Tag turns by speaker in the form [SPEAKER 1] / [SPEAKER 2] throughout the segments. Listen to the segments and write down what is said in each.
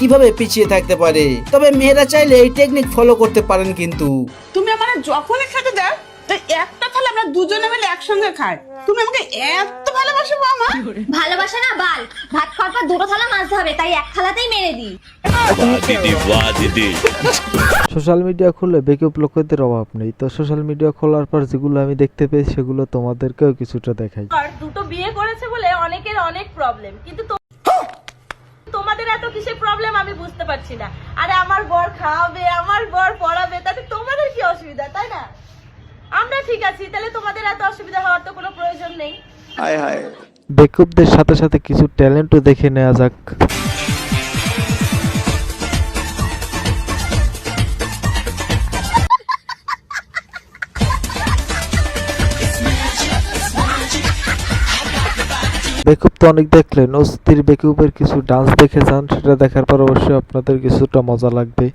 [SPEAKER 1] কীভাবে পিছিয়ে থাকতে পারে? তবে মেয়েরা চাইলে এই টেকনিক ফলো করতে পারেন কিন্তু।
[SPEAKER 2] তুমি আমার যখনই খেতে দাও তো একটা থালে আমরা দুজনে মিলে একসঙ্গে খাই। তুমি আমাকে এত ভালোবাসো মামা।
[SPEAKER 3] ভালোবাসা না বাল। ভাত খাওয়ার পর দুটো থালা মাছ ধরে তাই এক থালাতেই মেরে দিই।
[SPEAKER 4] সোশ্যাল মিডিয়া খুলে বেকআপ লোকদের অভাব নেই। তো সোশ্যাল মিডিয়া খোলার পর যেগুলো আমি দেখতে পেয়েছি সেগুলো তোমাদেরকেও কিছুটা দেখাই।
[SPEAKER 5] আর দুটো বিয়ে করেছে বলে অনেকের অনেক প্রবলেম কিন্তু তোমাদের এত কিসের প্রবলেম আমি বুঝতে পারছি না। আরে আমার বর খাওয়াবে আমার বর পড়াবে তাতে তোমাদের কি অসুবিধা তাই না? আমরা ঠিক আছি তাহলে তোমাদের এত অসুবিধা হওয়ার তো কোনো প্রয়োজন নেই। হায় হায়।
[SPEAKER 4] বেকুবদের সাথে সাথে কিছু ট্যালেন্টও দেখে নেওয়া যাক। বেকুব তো অনেক দেখলেন অস্থির বেকুবের কিছু ডান্স দেখে যান সেটা দেখার পর অবশ্যই আপনাদের কিছুটা মজা লাগবে।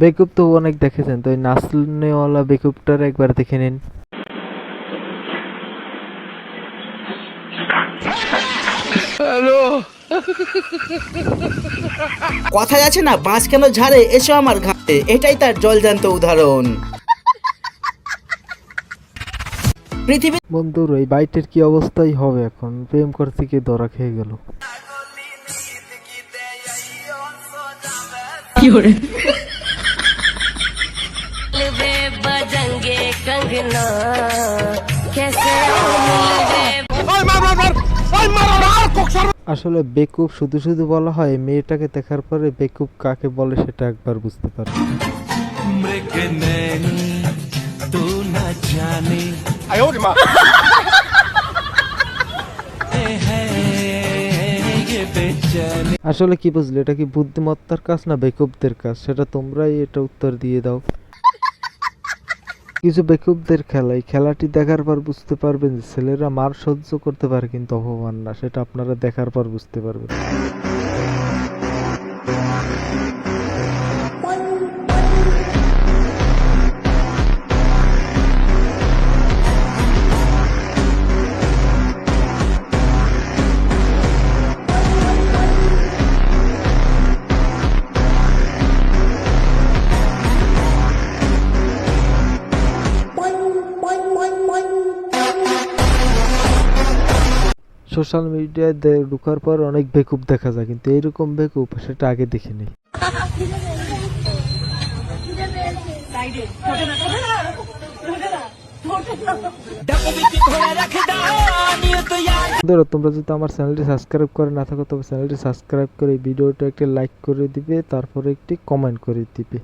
[SPEAKER 4] বেকুব তো অনেক দেখেছেন তো এই নাচনেওয়ালা বেকুবটার একবার দেখে নিন।
[SPEAKER 1] কথায় আছে না বাঁশ কেন ঝাড়ে? এসো আমার ঘাটে এটাই তার জলজান্ত উদাহরণ। পৃথিবী
[SPEAKER 4] বন্ধুর এই বাইটের কি অবস্থাই হবে এখন? প্রেম করতে গিয়ে ধরা খেয়ে গেল? আসলে বেকুব শুধু শুধু বলা হয় মেয়েটাকে দেখার পরে বেকুব কাকে বলে সেটা একবার বুঝতে পারে। আসলে কি বুঝলি এটা কি বুদ্ধিমত্তার কাজ না বেকুবদের কাজ? সেটা তোমরাই এটা উত্তর দিয়ে দাও। কিছু বেকুবদের খেলা এই খেলাটি দেখার পর বুঝতে পারবেন যে ছেলেরা মার সহ্য করতে পারে কিন্তু অপমান না, সেটা আপনারা দেখার পর বুঝতে পারবেন। সোশ্যাল মিডিয়ায় ঢুকার পর অনেক বেকুব দেখা যায়, কিন্তু এইরকম বেকুব সেটা আগে দেখিনি। তোমরা যদি আমার চ্যানেলটি সাবস্ক্রাইব করে না থাকো, তবে চ্যানেলটি সাবস্ক্রাইব করে ভিডিওটা একটি লাইক করে দিবে, তারপরে একটি কমেন্ট করে দিবে।